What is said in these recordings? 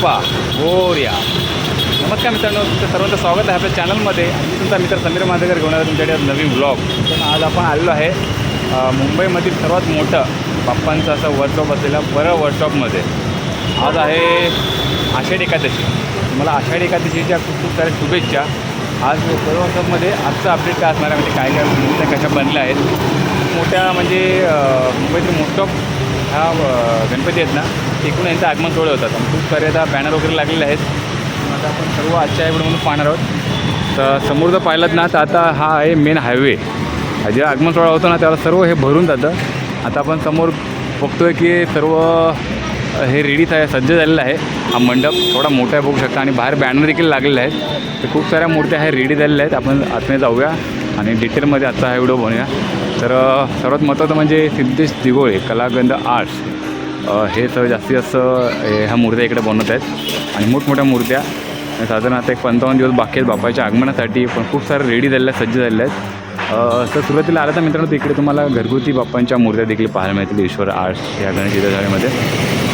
अप्पा मोर्या नमस्कार मित्रांनो तुमचं सर्वांचं स्वागत आहे आपल्या चॅनलमध्ये. मी तुमचा मित्र समीर मांदेकर घेऊन आला तुमच्याकडे नवीन ब्लॉग पण आज आपण आलेलो आहे मुंबईमधील सर्वात मोठं बाप्पांचं असं वर्कशॉप असलेलं बरं वर्कशॉपमध्ये आज आहे आषाढी एकादशी. मला आषाढी एकादशीच्या खूप खूप साऱ्या शुभेच्छा. आज बरं वर्कशॉपमध्ये आजचं अपडेट काय असणार आहे म्हणजे काय काय मूर्त्या कशा बनल्या आहेत. मोठ्या म्हणजे मुंबईचे मुंबईतील मोस्ट ह्या गणपती आहेत ना एकूण यांचं आगमन सोहळे होतात आणि खूप सारे आता बॅनर वगैरे लागलेले आहेत. आता आपण सर्व आजच्या एवढं म्हणून पाहणार आहोत. तर समोर जर पाहिलं ना तर आता हा आहे मेन हायवे जे आगमन सोहळा होतो ना त्याला सर्व हे भरून जातं. आता आपण समोर बघतोय की सर्व हे रेडीच आहे सज्ज झालेलं आहे. हा मंडप थोडा मोठा आहे बघू शकता. आणि बाहेर बॅनर देखील लागलेले आहेत. तर खूप साऱ्या मूर्त्या ह्या रेडी झालेल्या आहेत. आपण आतमध्ये जाऊया आणि डिटेलमध्ये आजचा हा व्हिडिओ बनवूया. तर सर्वात महत्त्वाचं म्हणजे सिद्धेश दिगोळे कलागंध आर्ट्स हे सर जास्तीत जास्त ह्या मूर्त्या इकडे बनवत आहेत. आणि मोठमोठ्या मूर्त्या. साधारण आता एक पंचावन्न दिवस बाकी आहेत बापाच्या आगमनासाठी पण खूप साऱ्या रेडी झालेल्या आहेत सज्ज झालेल्या आहेत. तर सुरुवातीला आलं तर मित्रांनो तिकडे तुम्हाला घरगुती बाप्पांच्या मूर्त्या देखील पाहायला मिळतील ईश्वर आर्ट्स या गणेश शाळेमध्ये.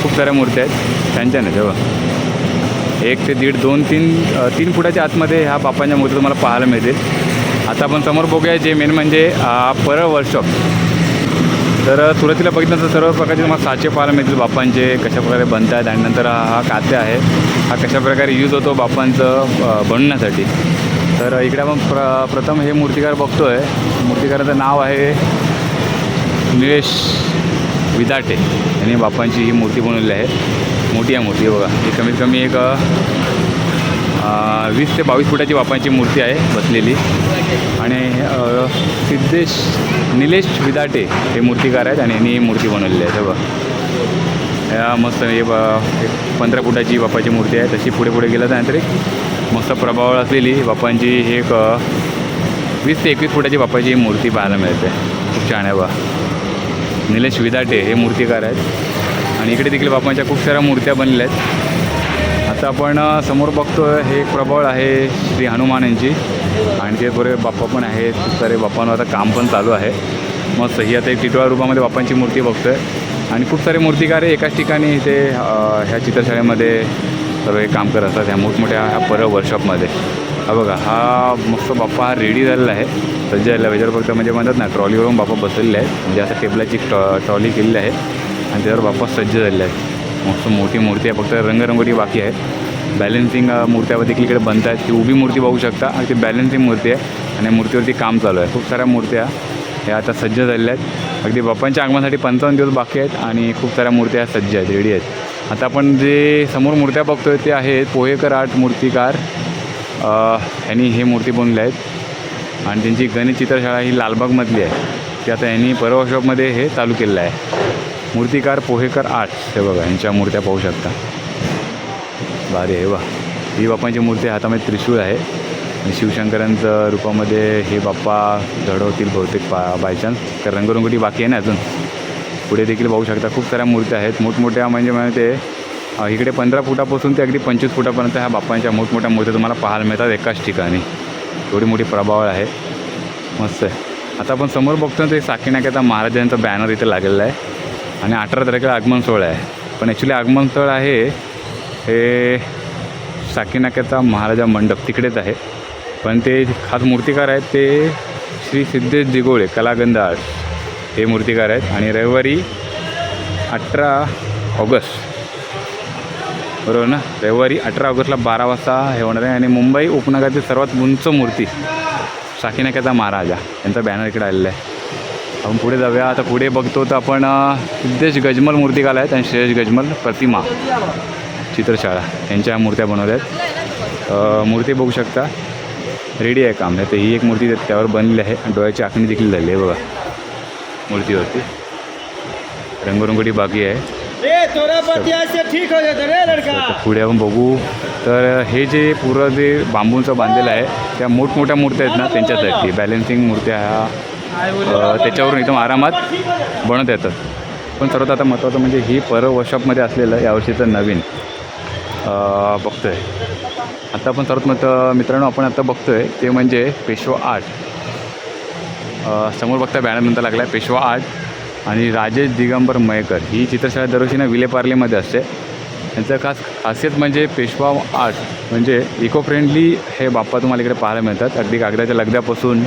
खूप साऱ्या मूर्त्या आहेत त्यांच्या नाही तेव्हा एक ते दीड दोन तीन तीन फुटाच्या आतमध्ये ह्या बाप्पांच्या मूर्त्या तुम्हाला पाहायला मिळतील. आता आपण समोर बघूया जे मेन म्हणजे पर परळ वर्कशॉप तर सुरुवातीला बघितलं तर सर्व प्रकारचे तुम्हाला साचे पाहायला मिळतील बाप्पांचे कशाप्रकारे बनतात आणि नंतर हा कात्या आहे. हा कशाप्रकारे यूज होतो बाप्पांचं बनण्यासाठी बनवण्यासाठी. तर इकडे आपण प्र प्रथम हे मूर्तिकार बघतो आहे मूर्तिकाराचं नाव आहे निलेश विदाटे. यांनी बाप्पांची ही मूर्ती बनवलेली आहे. मोठी आहे मूर्ती बघा. ही कमीत कमी एक वीस ते बावीस फुटाची बापांची मूर्ती आहे बसलेली. आणि सिद्धेश निलेश विदाटे हे मूर्तिकार आहेत आणि यांनी ही मूर्ती बनवलेली आहे. बघा. या मस्त हे बा एक पंधरा फुटाची बापाची मूर्ती आहे. तशी पुढे पुढे गेलं त्यानंतर एक मस्त प्रभाव असलेली बापांची एक वीस ते एकवीस फुटाची बाप्पाची ही मूर्ती पाहायला मिळते. खूप छान आहे बा निलेश विदाटे हे मूर्तिकार आहेत. आणि इकडे देखील बाप्पांच्या खूप साऱ्या मूर्त्या बनलेल्या आहेत. आता आपण समोर बघतो हे एक प्रबळ आहे श्री हनुमान यांची. आणि ते बरे बाप्पा पण आहेत. खूप सारे बाप्पांवर आता काम पण चालू आहे. मस्त ही आता एक टिटवाळा रूपामध्ये बाप्पांची मूर्ती बघतो आहे आणि खूप सारे मूर्तिकार एकाच ठिकाणी इथे ह्या चित्रशाळेमध्ये सर्व हे काम करत असतात ह्या मोठमोठ्या ह्या परळ वर्कशॉपमध्ये हा बघा हा मस्त बाप्पा हा रेडी झालेला आहे. सज्ज झालेला आहे फक्त म्हणजे म्हणतात ना ट्रॉलीवरून बाप्पा बसलेले आहेत. म्हणजे असं टेबलाची टॉ ट्रॉली केलेली आहे. आणि त्याच्यावर बाप्पा सज्ज झालेले आहेत. मस्त मोठी मूर्ती आहे. फक्त रंगरंगोटी बाकी आहे. बॅलेन्सिंग मूर्त्या देखील इकडे बनत आहेत ती उभी मूर्ती बघू शकता. आणि ती बॅलेन्सिंग मूर्ती आहे. आणि मूर्तीवरती काम चालू आहे. खूप साऱ्या मूर्त्या ह्या आता सज्ज झालेल्या आहेत. अगदी बाप्पांच्या आगमनासाठी पंचावन्न दिवस बाकी आहेत. आणि खूप साऱ्या मूर्त्या सज्ज आहेत. रेडी आहेत. आता आपण जे समोर मूर्त्या बघतोय ते आहेत पोहेकर आर्ट मूर्तिकार. ह्यांनी यांनी हे मूर्ती बनवल्या आहेत. आणि त्यांची गणेश चित्रशाळा ही लालबागमधली आहे. ती आता यांनी परवा शॉपमध्ये हे चालू केलेलं आहे. मूर्तिकार पोहेकर आर्ट्स हे बघा यांच्या मूर्त्या पाहू शकता. भारी आहे वा ही बाप्पांची मूर्ती हातामध्ये त्रिशूळ आहे. आणि शिवशंकरांचं रूपामध्ये हे बाप्पा घडवतील बहुतेक पा बायचान्स तर रंगरंगोटी बाकी आहे ना अजून. पुढे देखील पाहू शकता. खूप साऱ्या मूर्त्या आहेत. मोठमोठ्या म्हणजे म्हणजे इकडे पंधरा फुटापासून ते अगदी पंचवीस फुटापर्यंत ह्या बाप्पांच्या मोठमोठ्या मूर्त्या तुम्हाला पाहायला मिळतात एकाच ठिकाणी. एवढी मोठी प्रभाव आहे. मस्त आहे. आता आपण समोर बघतो ना ते साकीनाक्याचा महाराजांचा बॅनर इथे लागलेला आहे. आणि अठरा तारखेला आगमन सोहळा आहे. पण ॲक्च्युली आगमन स्थळ आहे हे साकीनाक्याचा महाराजा मंडप तिकडेच आहे. पण ते खास मूर्तिकार आहेत ते श्री सिद्धेश दिगोळे कलागंध आर्ट हे मूर्तिकार आहेत. आणि रविवारी अठरा ऑगस्ट बरोबर ना? रविवारी अठरा ऑगस्टला बारा वाजता हे होणार आहे. आणि मुंबई उपनगरातील सर्वात उंच मूर्ती साकीनाक्याचा महाराजा यांचा बॅनर इकडे आलेला आहे. आपण पुढे जाऊया. आता पुढे बघतो तर आपण सिद्धेश गजमल मूर्तिकाला आहेत आणि श्रेयश गजमल प्रतिमा चित्रशाळा यांच्या मूर्त्या बनवल्या आहेत मूर्ती बघू शकता. रेडी आहे काम. तर ही एक मूर्ती त्यावर बनलेली आहे आणि डोळ्याची आखणी देखील झाली आहे बघा. मूर्तीवरती. रंगरंगोटी बाकी आहे. पुढे आपण बघू. तर हे जे पूर्ण जे बांबूंचं बांधलेलं आहे त्या मोठमोठ्या मूर्त्या आहेत ना त्यांच्यासाठी बॅलेन्सिंग मूर्त्या ह्या त्याच्यावरून एकदम आरामात बनवता येतात पण सर्वात आता महत्त्वाचं म्हणजे ही पर वर्कशॉपमध्ये असलेलं यावर्षीचं नवीन बघतो आहे आता आपण सर्वात मत मित्रांनो आपण आता आहे ते म्हणजे पेशवा आर्ट समोर बघता बॅनर म्हणता लागला आहे पेशवा आर्ट आणि राजेश दिगंबर मयेकर. ही चित्रशाळा दरवर्षी ना विलेपार्लेमध्ये असते. यांचं खास खासियत म्हणजे पेशवा आर्ट म्हणजे इको फ्रेंडली हे बाप्पा तुम्हाला इकडे पाहायला मिळतात. अगदी कागदाच्या लगद्यापासून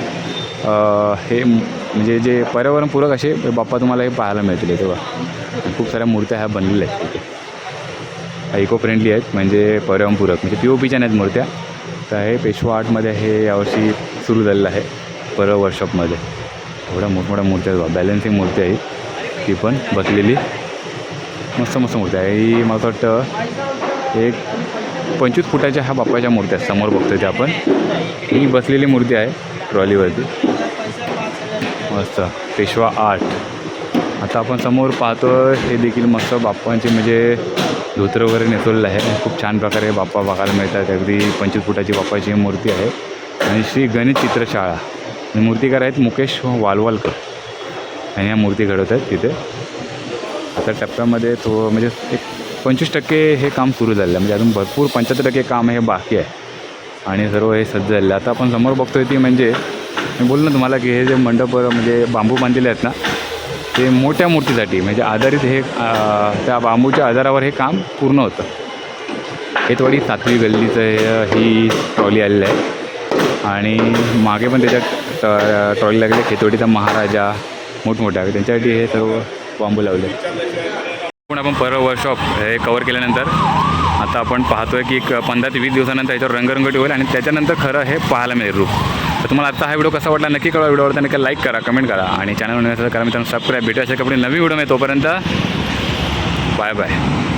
हे म्हणजे जे पर्यावरणपूरक असे बाप्पा तुम्हाला हे पाहायला मिळतील तेव्हा खूप साऱ्या मूर्त्या ह्या बनलेल्या आहेत तिथे इको फ्रेंडली आहेत म्हणजे पर्यावरणपूरक म्हणजे पी ओ पीच्या नाहीत मूर्त्या. तर हे पेशवा आर्टमध्ये हे यावर्षी सुरू झालेलं आहे पर वर्कशॉपमध्ये एवढ्या मोठमोठ्या मूर्त्या आहेत बॅलन्सिंग मूर्ती आहे ती पण बसलेली. मस्त मस्त मूर्ती आहे ही मला वाटतं एक पंचवीस फुटाच्या ह्या बाप्पाच्या मूर्त्या आहेत समोर बघतो ते आपण. ही बसलेली मूर्ती आहे ट्रॉलीवरती. मस्त. पेशवा आठ. आता आपण समोर पाहतो हे देखील मस्त बाप्पांचे म्हणजे धोत्र वगैरे नेसवलेलं आहे. खूप छान प्रकारे बाप्पा बघायला मिळतात. अगदी पंचवीस फुटाची बाप्पाची मूर्ती आहे. आणि श्री गणेश चित्रशाळा. मूर्तीकार मूर्तिकार आहेत मुकेश वालवालकर. आणि या मूर्ती घडवत आहेत तिथे. आता टप्प्यामध्ये तो म्हणजे एक पंचवीस टक्के हे काम सुरू झालेलं आहे. म्हणजे अजून भरपूर पंच्याहत्तर टक्के काम हे बाकी आहे. आणि सर्व हे सज्ज झालेलं आहे. आता आपण समोर बघतोय ती म्हणजे मी बोललो ना तुम्हाला की हे जे मंडप म्हणजे बांबू बांधलेले आहेत ना ते मोठ्या मूर्तीसाठी म्हणजे आधारित हे त्या बांबूच्या आधारावर हे काम पूर्ण होतं. हे थोडी सातवी गल्लीचं हे ही ट्रॉली आलेलं आहे. आणि मागे पण त्याच्यात ट्रॉली लागले खेतोडीचा महाराजा मोठमोठ्या त्यांच्यासाठी हे सर्व बांबू लावले. पण आपण पर वर्कशॉप हे कवर केल्यानंतर आता आपण पाहतोय की एक पंधरा ते वीस दिवसानंतर याच्यावर रंगरंगोटी होईल आणि त्याच्यानंतर खरं हे पाहायला मिळेल रूप. तर तुम्हाला आता हा व्हिडिओ कसा वाटला नक्की कळवा. व्हिडिओवर त्याने नक्की लाईक करा कमेंट करा आणि चॅनल नसेल करा. मित्रांनो सबस्क्राईब भेटू. अशा कपडे नवी व्हिडिओ मिळतो तोपर्यंत बाय बाय